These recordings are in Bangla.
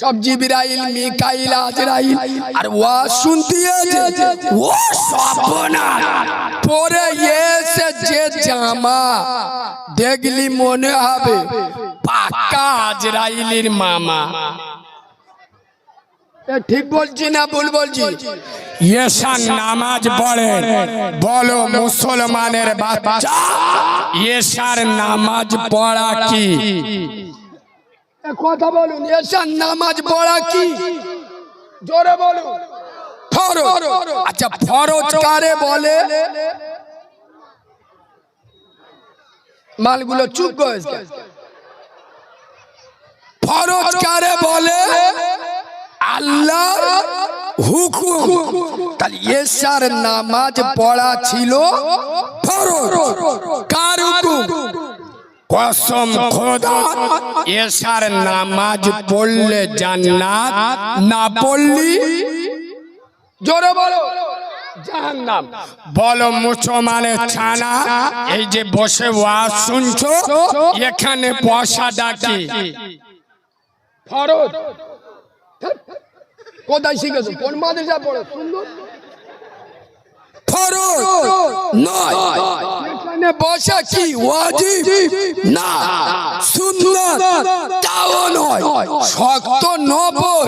সব জিবরাইল, মিকাইল, আজরাইল। আর এসে ও সর্বনাশ। পরে এসে যে জামা দেখলি মনে হবে, পাক্কা আজরাইলের মামা। ঠিক বলছি না ভুল বলছি? ইয়েশান নামাজ পড়ে বলো মুসলমানের বাচ্চা? ইয়েশার নামাজ পড়া কি? কথা বলুন এসার নামাজ পড়া কি? জোরে বলুন। আচ্ছা ফরজ কারে বলে? মালগুলো চুপ করেছে ফরজ কারে বলে? আল্লাহ হুকুম। তাহলে এসার নামাজ পড়া ছিল ফরজ। কার হুকুম? কসম খোদা এসার নামাজ পড়লে জান্নাত না পড়লি? জোরে বলো জাহান্নাম। বলো মুসলমানের ছানা এই যে বসে ওয়াজ শুনছো এখানে পয়সা ডাকি। ফরজ। কোথায় শিখেছো? কোন মাদ্রাসা পড়ো? সুন্দর। ফরজ নয়। বসা কি ওয়াজিব? না সুন্নাত তাও নয় শক্ত নফল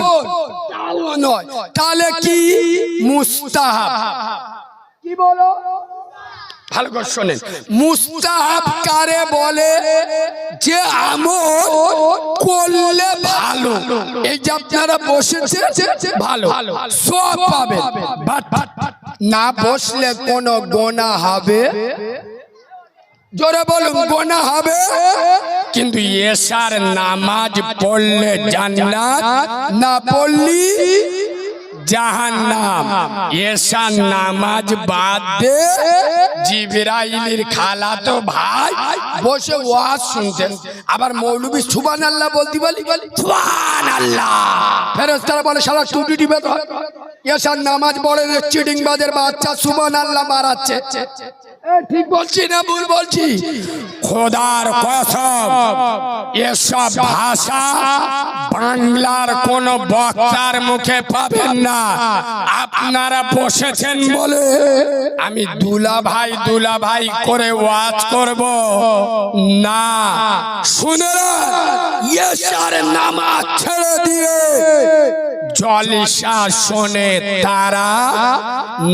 তাও নয়। তাহলে কি মুস্তাহাব? কি বলো? ভালো করে শোনেন। মুস্তাহাব কারে বলে? যে আমল করলে ভালো। এই যে আপনারা বসেছে ভালো। সব পাবে না বসলে কোনো গোনা হবে? জোরে বলুন গোনা হবে? কিন্তু এসার নামাজ পড়লে জান্নাত না পড়লি এসার নামাজ বাদ দে। জিবরাইলের খালা তো ভাই বসে ওয়াজ শুনতেন। আবার মৌলবী সুবান আল্লাহ বলতে বলি বলি সুবান আল্লাহ ফেরেস্তারা বলে সারা টুটি টিপে ধর এসার নামাজ পড়ে রে চিটিং বাজের বাচ্চা সুবান আল্লাহ মারাচ্ছে। ঠিক বলছি না ভুল বলছি? খোদার কসম, এসব ভাষা বাংলার কোন বক্তার মুখে পাবেন না। আপনারা বসেছেন বলে আমি দুলা ভাই দুলা ভাই করে ওয়াজ করব। না, শুনে এসার নামাজ ছেড়ে দিয়ে জলিসা শোনে, তারা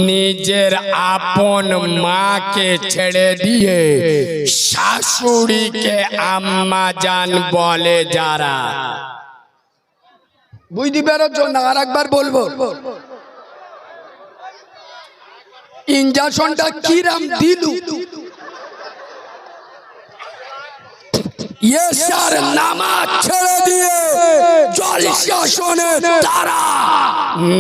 নিজের আপন মাকে ছেড়ে দিয়ে শাশুড়িকে আম্মা জান বলে যারা। বুঝতে পেরেছ না? আর একবার বলব ইঞ্জেকশনটা কিরাম দিলু? ইয়েসার নামাজ ছেড়ে দিয়ে জলিসা শোনে তারা।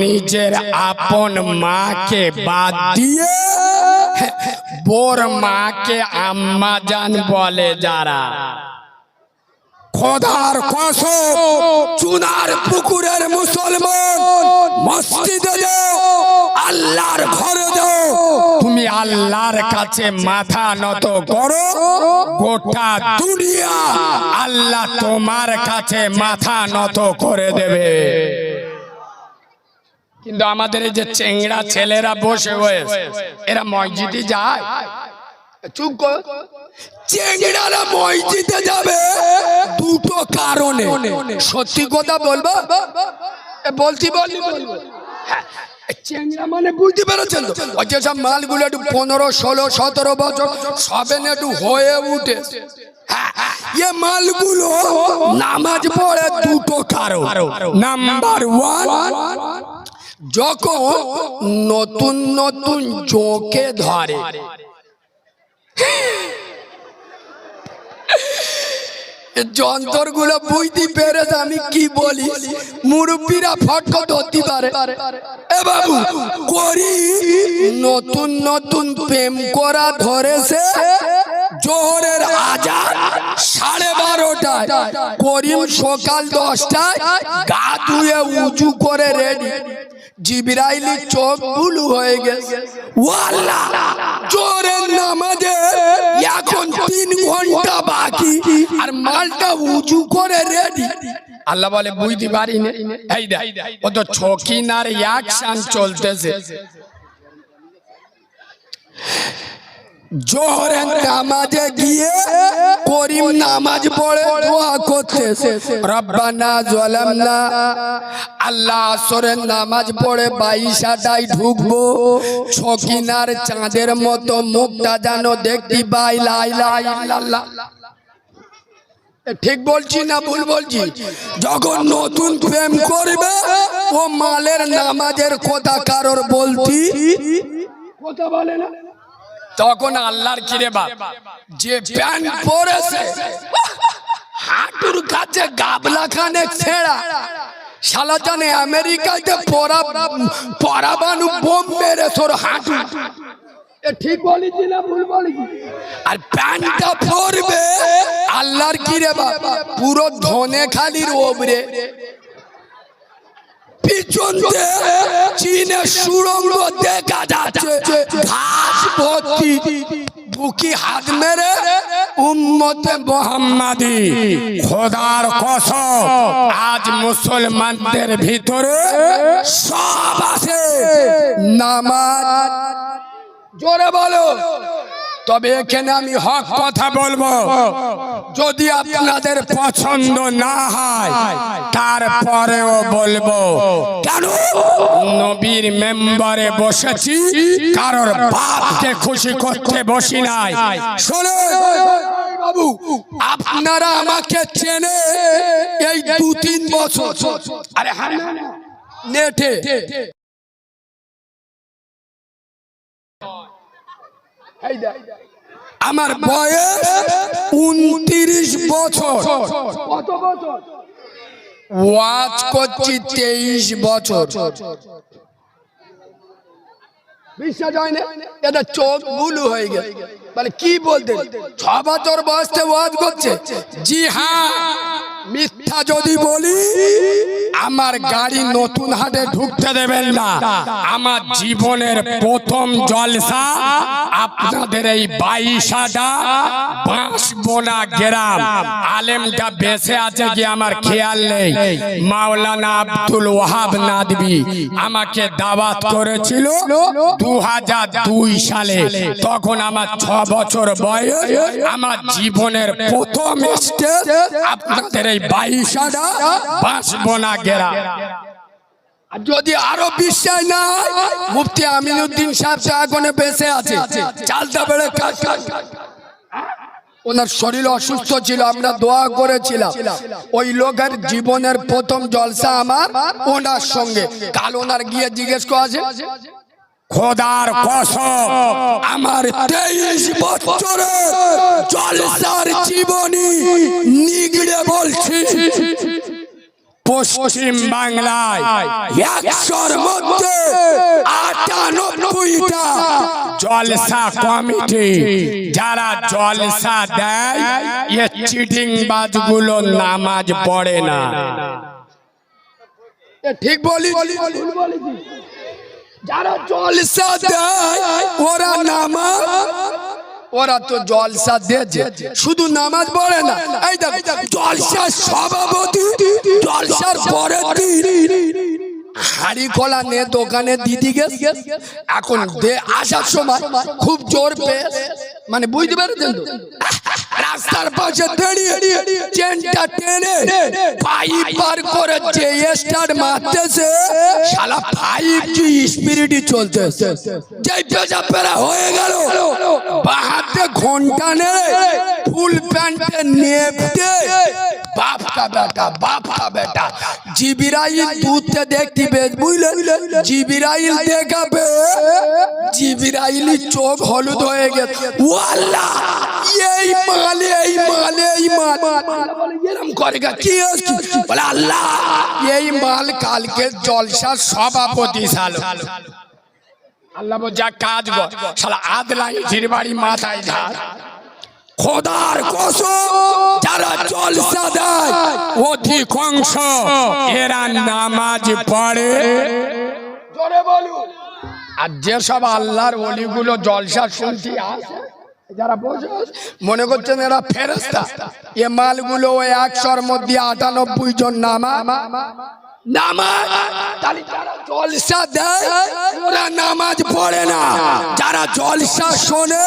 নিজের আপন মাকে বাদ দিয়ে বোর মাকে আম্মা জান বলে যারা। খোদার কসম, চুনার পুকুরের মুসলমান, মসজিদে আল্লাহর ঘরে যাও। তুমি আল্লাহর কাছে মাথা নত করো, গোটা দুনিয়া আল্লাহ তোমার কাছে মাথা নত করে দেবে। কিন্তু আমাদের এই যে চেংড়া ছেলেরা বসে হয়েছে এরা মসজিদে যায় চুপ কর। চেংড়ারা মসজিদে যাবে দুটো কারণে। সত্যি কথা বলব? বলছি বলব হ্যাঁ, চেংড়া মানে বুঝতে পেরেছেন তো? যেসব মালগুলো একটু পনেরো ষোলো সতেরো বছর সবে না একটু হয়ে উঠে। হ্যাঁ, এ মালগুলো নামাজ পড়ে দুটো কারণ। নাম্বার ওয়ান যখন নতুন নতুন চোখে ধরে। যন্ত্রগুলো বুঝতে পেরেছে আমি কি বলি? মুরব্বীরা ফটক ধরতে পারে। করি। নতুন নতুন প্রেম করা ধরেছে। জোহরের আজান সাড়ে বারোটায়। করিম সকাল দশটায় গা ধুয়ে উঁচু করে রেডি জিবরাইলি চোখ ভুলু হয়ে গেছে। জোরের নামাজে এখন তিন ঘণ্টা বাকি, আর মালটা উঁচু করে রেডি আল্লাহ বলে, বুঝতে পারি না। এই দেখ ও তো ছকিনার অ্যাকশন চলতেছে। নামাজে গিয়ে নামাজ পড়ে আল্লাহ নামাজ পড়ে ঢুকবো। ছকিনার চাঁদের মতো মুখটা যেন দেখতি বাই লাই লাই লাল্লা ঠিক বলছি না ভুল বলছি? যখন নতুন প্রেম করবে, ও মালের নামাজের কথা কারোর বলতি? কথা বলে না। তখন আল্লাহর কিরে বাপ? যে প্যান্ট পরেছে হাঁটুর কাছে গাবলা খানে ছেঁড়া শালা জানে আমেরিকাতে পরা পরাবানু বোম মেরে তোর হাঁটু। এ ঠিক বলেছি না ভুল বলেছি? আর প্যান্টটা পরবে আল্লাহর কি রে বাবা পুরো ধনে খালির ওবরে। পিছন দিয়ে চীনের সুরঙ্গ দেখা যাচ্ছে। ঘাস ভর্তি। বুকি হাত মেরে উম্মতে মোহাম্মাদি। খোদার কসম, আজ মুসলমানদের ভিতরে সব আছে। নামাজ। জোরে বলো। তবে এখানে আমি হক কথা বলব। যদি আপনাদের পছন্দ না হয়, তারপরেও বলব, কেন? নবীর মেম্বারে বসেছি, কারোর বাপকে খুশি করতে বসি নাই। শোনে, বাবু, আপনারা আমাকে চেনে এই দু তিন বছর। আরে হ্যাঁ নেটে। আমার বয়স উনত্রিশ বছর। ওয়াজ করছি তেইশ বছর। বিশ্বাস হয় না? এটা চোখ বুলু হয়ে গেছে। মানে কি বলতে? ছ বছর বয়সে ওয়াজ করছে। জি হ্যাঁ মিথ্যা যদি বলি আমার গাড়ি নতুন হাটে ঢুকতে দেবেন না। আমার জীবনের প্রথম জলসা আপনাদের এই বাইশাটা বাঁশবোনা গ্রাম। আলেমটা বেঁচে আছে কি আমার খেয়াল নেই। মাওলানা আব্দুল ওয়াহাব নাদবি আমাকে দাওয়াত করেছিল দু দুই সালে। তখন আমার ছ বছর বয়স। আমার জীবনের প্রথম স্টেজ আপনাদের এই বাইশাটা বাঁশবোনা গ্রাম। যদি আরও বিশ্বাস না মুফতি আমিনুদ্দিন সাহেব সাহেবনে বেঁচে আছে। চালটা বেড়ে কাজ ওনার শরীর অসুস্থ ছিল, আমরা দোয়া করেছিলাম। ওই লোকের জীবনের প্রথম জলসা আমার ওনার সঙ্গে। কাল ওনার গিয়ে জিজ্ঞেস করেছে খোদার কসম, আমার তেইশ বছরের জলসার জীবনী নিগড়ে বলছি। পশ্চিম বাংলায়। একশোর মধ্যে আটানব্বইটা জলসা কমিটি। যারা জলসা দেয় এ চিটিং বাজগুলো নামাজ পড়ে না। ঠিক বলি যারা জলসা দেয় ওরা নামাজ ওরা তো জলসা দেছে। শুধু নামাজ পড়ে না, এই দেখ, জলসার সভাপতি, জলসার পরের হাড়ি কলা নে দোকানে দিদি গেছ। এখন দে আসার সময় খুব জোর পেয়ে মানে বুঝতে পেরেছেন তো? রাস্তার পাশে দাঁড়িয়ে চেনটা টেনে পাইপ পার করে যে স্টার মারতেছে, শালা ফাইভ জি স্পিরিটই চলতেছে। যেই পেজা পেরা হয়ে গেল বাহাতে ঘণ্টা নেড়ে ফুল প্যান্টে নেপটে। বাপ বেটা বাপ বেটা। জিবিরাইল দুধতে দেখতি বেশ বুঝলেন? জিবিরাইল দেখাবে চোখ হলুদ হয়ে গেছে। এই মালে এই মালে এই মাল। এরম করে গা, কি? বলে আল্লাহ এই মাল কালকে জলসার সভাপতি সালো। আল্লাহ যা কাজ শালা আদলাই জির বাড়ি মাথায় ধার। খোদার কসম যারা জলসা দেয় অধিকাংশ এরা নামাজ পড়ে। জোরে বলুন। আর যেসব আল্লাহর অলিগুলো জলসা শুনতে আসে যারা বসে মনে করছেন এরা ফেরেস্তা এ মালগুলো ওই একশোর মধ্যে আটানব্বই জন নামা। যারা শোনে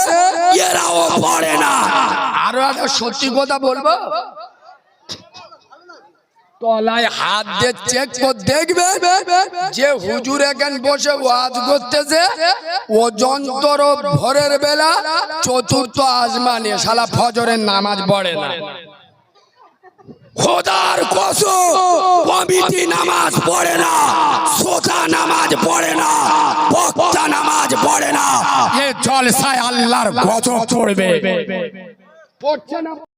আরও একটা সত্যি কথা বলব? তলায় হাত দিয়ে চেক করে দেখবে যে হুজুর এখান বসে ওয়াজ করতেছে। ও যন্ত্র ভোরের বেলা, চতুর্থ আজমানে শালা ফজরের নামাজ পড়ে না। খোদার কসম কমিটি নামাজ পড়ে না সোজা নামাজ পড়ে না বক্তা নামাজ পড়ে না। এ জলসায় আল্লাহর গজব পড়বে। পড়ছে না।